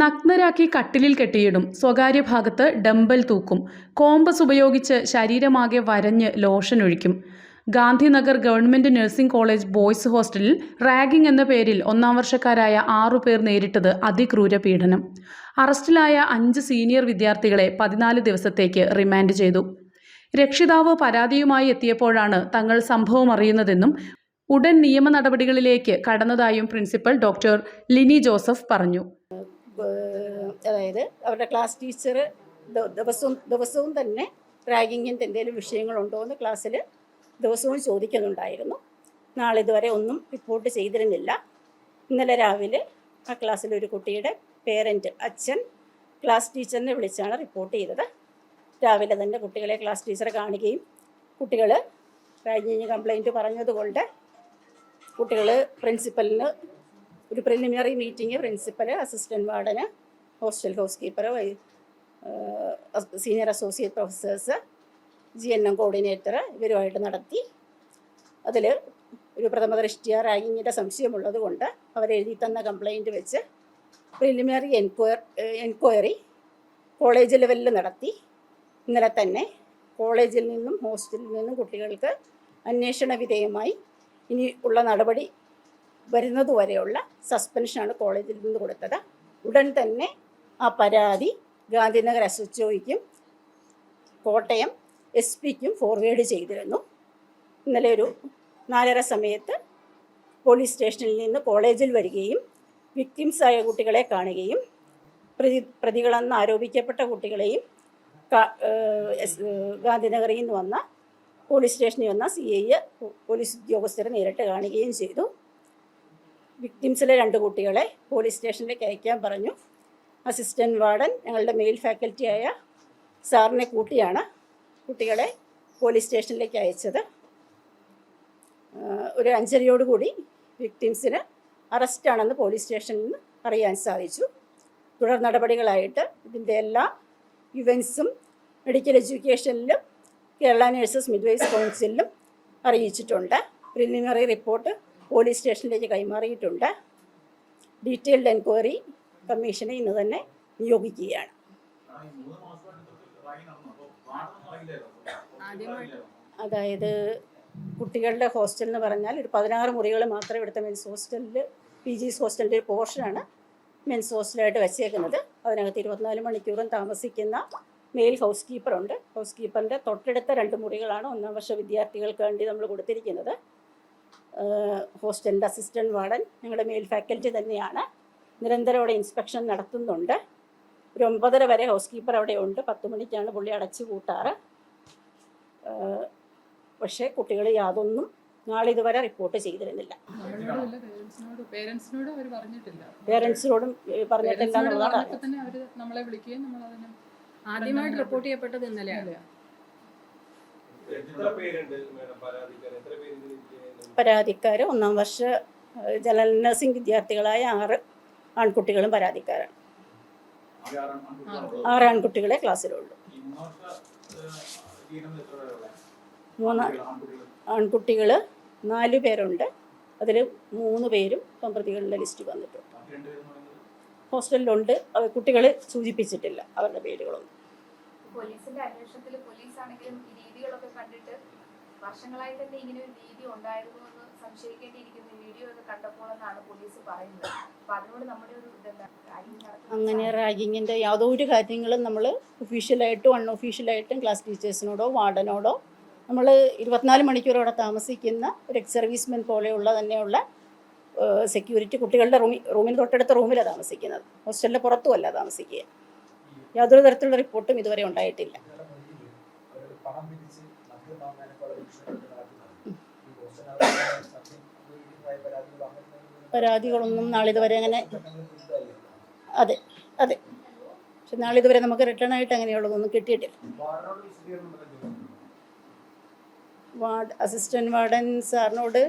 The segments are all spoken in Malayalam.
നഗ്നരാക്കി കട്ടിലിൽ കെട്ടിയിടും. സ്വകാര്യ ഭാഗത്ത് ഡംബൽ തൂക്കും. കോമ്പസ് ഉപയോഗിച്ച് ശരീരമാകെ വരഞ്ഞ് ലോഷൻ ഒഴിക്കും. Gandhinagar government nursing college boys ഹോസ്റ്റലിൽ റാഗിംഗ് എന്ന പേരിൽ ഒന്നാം വർഷക്കാരായ ആറു പേർ നേരിട്ടത് അതിക്രൂര പീഡനം. അറസ്റ്റിലായ അഞ്ച് സീനിയർ വിദ്യാർത്ഥികളെ പതിനാല് ദിവസത്തേക്ക് റിമാൻഡ് ചെയ്തു. രക്ഷിതാവ് പരാതിയുമായി എത്തിയപ്പോഴാണ് തങ്ങൾ സംഭവം അറിയുന്നതെന്നും ഉടൻ നിയമ നടപടികളിലേക്ക് കടന്നതായും പ്രിൻസിപ്പൽ ഡോക്ടർ ലിനി ജോസഫ് പറഞ്ഞു. അതായത് അവരുടെ ക്ലാസ് ടീച്ചർ ദിവസവും ദിവസവും തന്നെ റാഗിങ്ങിന്റെ എന്തെങ്കിലും വിഷയങ്ങളുണ്ടോ എന്ന് ക്ലാസ്സിൽ ദിവസവും ചോദിക്കുന്നുണ്ടായിരുന്നു. നാളെ ഇതുവരെ ഒന്നും റിപ്പോർട്ട് ചെയ്തിരുന്നില്ല. ഇന്നലെ രാവിലെ ആ ക്ലാസ്സിലെ ഒരു കുട്ടിയുടെ പേരന്റ് അച്ഛൻ ക്ലാസ് ടീച്ചറിനെ വിളിച്ചാണ് റിപ്പോർട്ട് ചെയ്തത്. രാവിലെ തന്നെ കുട്ടികളെ ക്ലാസ് ടീച്ചറെ കാണുകയും കുട്ടികൾ റാഗിങ് കംപ്ലൈന്റ് പറഞ്ഞതുകൊണ്ട് കുട്ടികൾ പ്രിൻസിപ്പലിന് ഒരു preliminary meeting principal assistant വാർഡന് hostel house keeper senior associate professors G N M coordinator ഇവരുമായിട്ട് നടത്തി. അതിൽ ഒരു പ്രഥമ ദൃഷ്ടിയ റാഗിങ്ങിന്റെ സംശയമുള്ളത് കൊണ്ട് അവരെഴുതി തന്ന കംപ്ലൈന്റ് വെച്ച് പ്രിലിമിനറി എൻക്വയർ എൻക്വയറി കോളേജ് ലെവലിൽ നടത്തി. ഇന്നലെ തന്നെ കോളേജിൽ നിന്നും ഹോസ്റ്റലിൽ നിന്നും കുട്ടികൾക്ക് അന്വേഷണ വിധേയമായി ഇനി ഉള്ള നടപടി വരുന്നതുവരെയുള്ള സസ്പെൻഷനാണ് കോളേജിൽ നിന്ന് കൊടുത്തത്. ഉടൻ തന്നെ ആ പരാതി ഗാന്ധിനഗർ എസ് എച്ച് ഒയ്ക്കും കോട്ടയം എസ് പിക്കും ഫോർവേഡ് ചെയ്തിരുന്നു. ഇന്നലെ ഒരു നാലര സമയത്ത് പോലീസ് സ്റ്റേഷനിൽ നിന്ന് കോളേജിൽ വരികയും വിക്ടിംസായ കുട്ടികളെ കാണുകയും പ്രതി പ്രതികളെന്ന് ആരോപിക്കപ്പെട്ട കുട്ടികളെയും ഗാന്ധിനഗറിൽ നിന്ന് വന്ന പോലീസ് സ്റ്റേഷനിൽ വന്ന സി ഐ പോലീസ് ഉദ്യോഗസ്ഥരെ നേരിട്ട് കാണുകയും ചെയ്തു. വിക്ടിംസിലെ രണ്ട് കുട്ടികളെ പോലീസ് സ്റ്റേഷനിലേക്ക് അയക്കാൻ പറഞ്ഞു. അസിസ്റ്റന്റ് വാർഡൻ ഞങ്ങളുടെ മെയിൽ ഫാക്കൽറ്റിയായ സാറിനെ കൂട്ടിയാണ് കുട്ടികളെ പോലീസ് സ്റ്റേഷനിലേക്ക് അയച്ചത്. ഒരു അഞ്ചരയോടുകൂടി വിക്ടിംസിന് അറസ്റ്റാണെന്ന് പോലീസ് സ്റ്റേഷനിൽ നിന്ന് അറിയാൻ സാധിച്ചു. തുടർ നടപടികളായിട്ട് ഇതിന്റെ എല്ലാ ഇവൻസും മെഡിക്കൽ എഡ്യൂക്കേഷനിലും കേരള നഴ്സസ് മിഡ്വൈസ് കൗൺസിലിലും അറിയിച്ചിട്ടുണ്ട്. പ്രിലിമിനറി റിപ്പോർട്ട് പോലീസ് സ്റ്റേഷനിലേക്ക് കൈമാറിയിട്ടുണ്ട്. ഡീറ്റെയിൽഡ് എൻക്വയറി കമ്മീഷനെ ഇന്ന് തന്നെ നിയോഗിക്കുകയാണ്. അതായത് കുട്ടികളുടെ ഹോസ്റ്റൽ എന്ന് പറഞ്ഞാൽ ഒരു പതിനാറ് മുറികൾ മാത്രം ഇവിടുത്തെ മെൻസ് ഹോസ്റ്റലിൽ പി ജി ഹോസ്റ്റലിന്റെ ഒരു പോർഷനാണ് മെൻസ് ഹോസ്റ്റലായിട്ട് വെച്ചേക്കുന്നത്. അതിനകത്ത് ഇരുപത്തിനാല് മണിക്കൂറും താമസിക്കുന്ന മെയിൽ ഹൗസ് കീപ്പറുണ്ട് ഹൗസ് കീപ്പറിന്റെ തൊട്ടടുത്ത രണ്ട് മുറികളാണ് ഒന്നാം വർഷ വിദ്യാർത്ഥികൾക്ക് വേണ്ടി നമ്മൾ കൊടുത്തിരിക്കുന്നത്. ഹോസ്റ്റലിന്റെ അസിസ്റ്റന്റ് വാർഡൻ ഞങ്ങളുടെ മെയിൽ ഫാക്കൽറ്റി തന്നെയാണ്. നിരന്തരം അവിടെ ഇൻസ്പെക്ഷൻ നടത്തുന്നുണ്ട്. ഒരു ഒമ്പതര വരെ ഹൗസ് കീപ്പർ അവിടെ ഉണ്ട്. പത്ത് മണിക്കാണ് പുള്ളി അടച്ചു കൂട്ടാറ്. പക്ഷേ കുട്ടികൾ യാതൊന്നും നാളെ ഇതുവരെ റിപ്പോർട്ട് ചെയ്തിരുന്നില്ല. പേരൻസിനോട് പറഞ്ഞിട്ടില്ല. പേരൻസിനോടും പറഞ്ഞിട്ടില്ല പേരൻസിനോട് എന്നുള്ളതാണ്. പറഞ്ഞപ്പോൾ നമ്മളെ വിളിക്കുകയും നമ്മൾ അതിന് ആദ്യമായിട്ട് റിപ്പോർട്ട് ചെയ്യപ്പെട്ടത് ഇന്നലെയാണ്. പരാതിക്കാർ ഒന്നാം വർഷ ജനറൽ നഴ്സിംഗ് വിദ്യാർത്ഥികളായ ആറ് ആൺകുട്ടികളും പരാതിക്കാരാണ്. ആറ് ആൺകുട്ടികളെ ക്ലാസ്സിലുള്ളൂ. മൂന്ന് ആൺകുട്ടികൾ. നാല് പേരുണ്ട്. അതിൽ മൂന്ന് പേരും ഇപ്പം പ്രതികളുടെ ലിസ്റ്റ് വന്നിട്ടുണ്ട്. ഹോസ്റ്റലിലുണ്ട്. അവ കുട്ടികൾ സൂചിപ്പിച്ചിട്ടില്ല അവരുടെ പേരുകളൊന്നും. പോലീസിന്റെ അന്വേഷണത്തിൽ പോലീസ് ആണെങ്കിലും രീതികളൊക്കെ കണ്ടിട്ട് വർഷങ്ങളായി തന്നെ ഇങ്ങനെ ഒരു രീതി ഉണ്ടായിരുന്നു എന്ന് സംശയിക്കേണ്ടിയിരിക്കുന്ന വീഡിയോ ഒക്കെ കണ്ടപ്പോൾ എന്നാണ് പോലീസ് പറയുന്നത്. അപ്പൊ അതിനോട് നമ്മുടെ ഒരു അങ്ങനെ റാഗിങ്ങിന്റെ യാതൊരു കാര്യങ്ങളും നമ്മൾ ഒഫീഷ്യലായിട്ടും അൺഒഫീഷ്യലായിട്ടും ക്ലാസ് ടീച്ചേഴ്സിനോടോ വാർഡനോടോ നമ്മൾ ഇരുപത്തിനാല് മണിക്കൂർ അവിടെ താമസിക്കുന്ന ഒരു എക്സ് സർവീസ്മെൻ പോലെയുള്ള തന്നെയുള്ള സെക്യൂരിറ്റി കുട്ടികളുടെ റൂമിൽ റൂമിന് തൊട്ടടുത്ത റൂമിലാണ് താമസിക്കുന്നത്. ഹോസ്റ്റലിന്റെ പുറത്തുമല്ല താമസിക്കുക. യാതൊരു തരത്തിലുള്ള റിപ്പോർട്ടും ഇതുവരെ ഉണ്ടായിട്ടില്ല. പരാതികളൊന്നും നാളിതുവരെ അങ്ങനെ അതെ അതെ. പക്ഷെ നാളിതുവരെ നമുക്ക് റിട്ടേൺ ആയിട്ട് അങ്ങനെയുള്ളതൊന്നും കിട്ടിയിട്ടില്ല? വാർഡ് അസിസ്റ്റന്റ് വാർഡൻ സാറിനോട്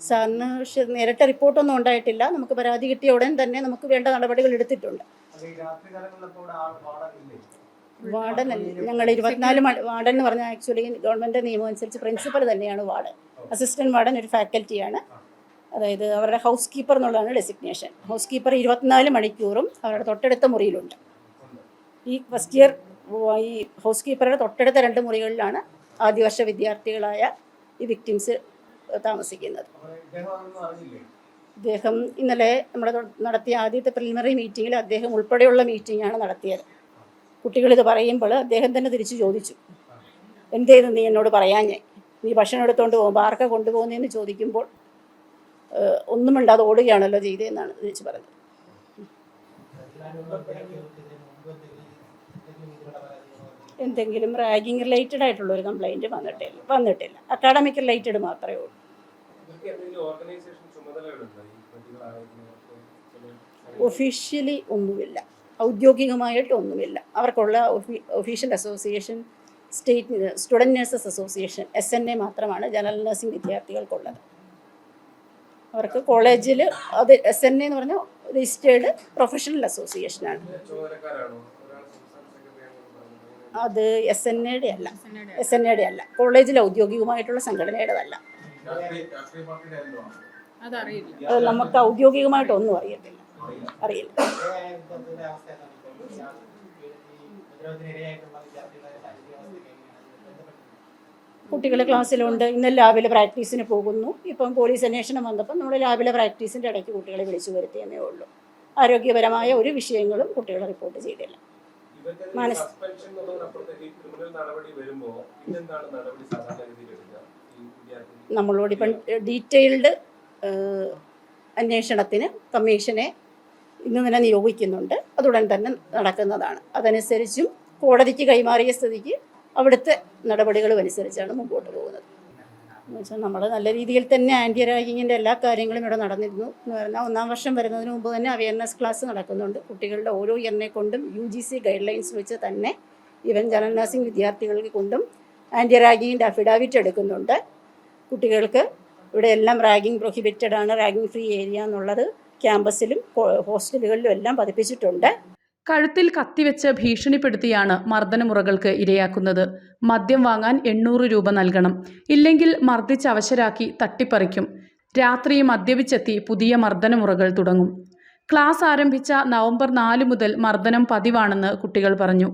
സാറിന് പക്ഷെ നേരിട്ട് റിപ്പോർട്ടൊന്നും ഉണ്ടായിട്ടില്ല. നമുക്ക് പരാതി കിട്ടിയ ഉടൻ തന്നെ നമുക്ക് വേണ്ട നടപടികൾ എടുത്തിട്ടുണ്ട്. വാർഡൻ ഞങ്ങൾ ഇരുപത്തിനാല് വാർഡൻ എന്ന് പറഞ്ഞാൽ ആക്ച്വലി ഗവൺമെന്റ് നിയമം അനുസരിച്ച് പ്രിൻസിപ്പൽ തന്നെയാണ് വാർഡൻ. അസിസ്റ്റന്റ് വാർഡൻ ഒരു ഫാക്കൽറ്റിയാണ് അതായത് അവരുടെ ഹൗസ് കീപ്പർ എന്നുള്ളതാണ് ഡെസിഗ്നേഷൻ ഹൗസ് കീപ്പർ ഇരുപത്തിനാല് മണിക്കൂറും അവരുടെ തൊട്ടടുത്ത മുറിയിലുണ്ട്. ഈ ഫസ്റ്റ് ഇയർ ഈ ഹൗസ് കീപ്പറുടെ തൊട്ടടുത്ത രണ്ട് മുറികളിലാണ് ആദ്യവർഷ വിദ്യാർത്ഥികളായ ഈ വിക്ടിംസ് താമസിക്കുന്നത്. അദ്ദേഹം ഇന്നലെ നമ്മുടെ നടത്തിയ ആദ്യത്തെ പ്രിലിമിനറി മീറ്റിങ്ങിൽ അദ്ദേഹം ഉൾപ്പെടെയുള്ള മീറ്റിംഗാണ് നടത്തിയത്. കുട്ടികളിത് പറയുമ്പോൾ അദ്ദേഹം തന്നെ തിരിച്ചു ചോദിച്ചു. എന്തേന്ന് നീ എന്നോട് പറയാഞ്ഞേ? നീ ഭക്ഷണം എടുത്തുകൊണ്ട് പോകുമ്പോൾ ആർക്കാ കൊണ്ടുപോകുന്നതെന്ന് ചോദിക്കുമ്പോൾ ഒന്നുമുണ്ടാതെ ഒന്നും മിണ്ടാതെ ഓടുകയാണല്ലോ ചെയ്തതെന്നാണ് തിരിച്ചു പറഞ്ഞത്. എന്തെങ്കിലും റാഗിങ് റിലേറ്റഡ് ആയിട്ടുള്ള ഒരു കംപ്ലൈന്റ് വന്നിട്ടില്ല വന്നിട്ടില്ല. അക്കാഡമിക് റിലേറ്റഡ് മാത്രമേ ഉള്ളൂ. ഒഫീഷ്യലി ഒന്നുമില്ല. ഔദ്യോഗികമായിട്ട് ഒന്നുമില്ല അവർക്കുള്ള official association state student nurses association S N A മാത്രമാണ് ജനറൽ നഴ്സിംഗ് വിദ്യാർത്ഥികൾക്കുള്ളത്. അവർക്ക് കോളേജിൽ അത് എസ് എൻ എ എന്ന് പറഞ്ഞാൽ രജിസ്റ്റേർഡ് പ്രൊഫഷണൽ അസോസിയേഷനാണ്. അത് എസ് എൻ എയുടെ അല്ല. എസ് എൻ എയുടെ അല്ല. കോളേജിൽ ഔദ്യോഗികമായിട്ടുള്ള സംഘടനയുടേതല്ല അത് നമുക്ക് ഔദ്യോഗികമായിട്ടൊന്നും അറിയത്തില്ല. അറിയില്ല. കുട്ടികൾ ക്ലാസ്സിലുണ്ട്. ഇന്ന് രാവിലെ പ്രാക്ടീസിന് പോകുന്നു. ഇപ്പം പോലീസ് അന്വേഷണം വന്നപ്പോൾ നമ്മൾ രാവിലെ പ്രാക്ടീസിന്റെ ഇടയ്ക്ക് കുട്ടികളെ വിളിച്ചു വരുത്തിയെന്നേ ഉള്ളൂ. ആരോഗ്യപരമായ ഒരു വിഷയങ്ങളും കുട്ടികൾ റിപ്പോർട്ട് ചെയ്തില്ല. മനസ്- നമ്മളോട് ഇപ്പം ഡീറ്റെയിൽഡ് അന്വേഷണത്തിന് കമ്മീഷനെ ഇന്ന് തന്നെ നിയോഗിക്കുന്നുണ്ട്. അതുടൻ തന്നെ നടക്കുന്നതാണ്. അതനുസരിച്ചും കോടതിക്ക് കൈമാറിയ സ്ഥിതിക്ക് അവിടുത്തെ നടപടികളും അനുസരിച്ചാണ് മുമ്പോട്ട് പോകുന്നത്. എന്ന് വെച്ചാൽ നമ്മൾ നല്ല രീതിയിൽ തന്നെ ആന്റി റാഗിങ്ങിന്റെ എല്ലാ കാര്യങ്ങളും ഇവിടെ നടന്നിരുന്നു എന്ന് പറഞ്ഞാൽ ഒന്നാം വർഷം വരുന്നതിന് മുമ്പ് തന്നെ അവയർനെസ് ക്ലാസ് നടക്കുന്നുണ്ട്. കുട്ടികളുടെ ഓരോ ഇയറിനെ കൊണ്ടും U G C guidelines വെച്ച് തന്നെ ഇവൻ ജനറൽ നഴ്സിംഗ് വിദ്യാർത്ഥികൾക്ക് കൊണ്ടും ആന്റി റാഗിങ്ങിന്റെ അഫിഡാവിറ്റ് എടുക്കുന്നുണ്ട്. കുട്ടികൾക്ക് ഇവിടെ എല്ലാം റാഗിങ് പ്രൊഹിബിറ്റഡ് ആണ് റാഗിങ് ഫ്രീ ഏരിയ എന്നുള്ളത്. ക്യാമ്പസിലും ഹോസ്റ്റലുകളിലും എല്ലാം പതിപ്പിച്ചിട്ടുണ്ട്. കഴുത്തിൽ കത്തിവെച്ച് ഭീഷണിപ്പെടുത്തിയാണ് മർദ്ദനമുറകൾക്ക് ഇരയാക്കുന്നത്. മദ്യം വാങ്ങാൻ എണ്ണൂറ് രൂപ നൽകണം. ഇല്ലെങ്കിൽ മർദ്ദിച്ച് അവശരാക്കി തട്ടിപ്പറിക്കും. രാത്രി മദ്യപിച്ചെത്തി പുതിയ മർദ്ദനമുറകൾ തുടങ്ങും. ക്ലാസ് ആരംഭിച്ച നവംബർ നാല് മുതൽ മർദ്ദനം പതിവാണെന്ന് കുട്ടികൾ പറഞ്ഞു.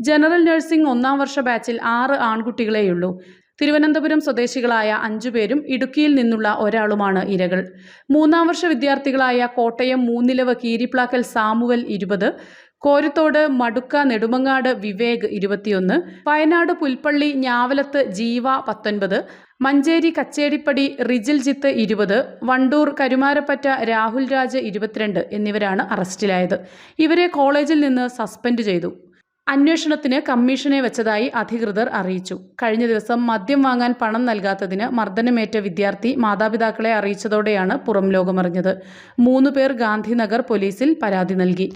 ജനറൽ നഴ്സിംഗ് ഒന്നാം വർഷ ബാച്ചിൽ ആറ് ആൺകുട്ടികളെയുള്ളൂ. തിരുവനന്തപുരം സ്വദേശികളായ അഞ്ചുപേരും ഇടുക്കിയിൽ നിന്നുള്ള ഒരാളുമാണ് ഇരകൾ. മൂന്നാം വർഷ വിദ്യാർത്ഥികളായ കോട്ടയം മൂന്നിലവ് കീരിപ്ലാക്കൽ സാമുവൽ ഇരുപത് കോരുത്തോട് മടുക്ക നെടുമങ്ങാട് വിവേക് ഇരുപത്തിയൊന്ന് വയനാട് പുൽപ്പള്ളി ഞാവലത്ത് ജീവ പത്തൊൻപത് മഞ്ചേരി കച്ചേരിപ്പടി റിജിൽജിത്ത് ഇരുപത് വണ്ടൂർ കരുമാരപ്പറ്റ രാഹുൽ രാജ് ഇരുപത്തിരണ്ട് എന്നിവരാണ് അറസ്റ്റിലായത്. ഇവരെ കോളേജിൽ നിന്ന് സസ്പെൻഡ് ചെയ്തു. അന്വേഷണത്തിന് കമ്മീഷനെ വെച്ചതായി അധികൃതർ അറിയിച്ചു. കഴിഞ്ഞ ദിവസം മദ്യം വാങ്ങാൻ പണം നൽകാത്തതിന് മർദ്ദനമേറ്റ വിദ്യാർത്ഥി മാതാപിതാക്കളെ അറിയിച്ചതോടെയാണ് പുറം ലോകമറിഞ്ഞത്. മൂന്നുപേർ ഗാന്ധിനഗർ പോലീസിൽ പരാതി നൽകി.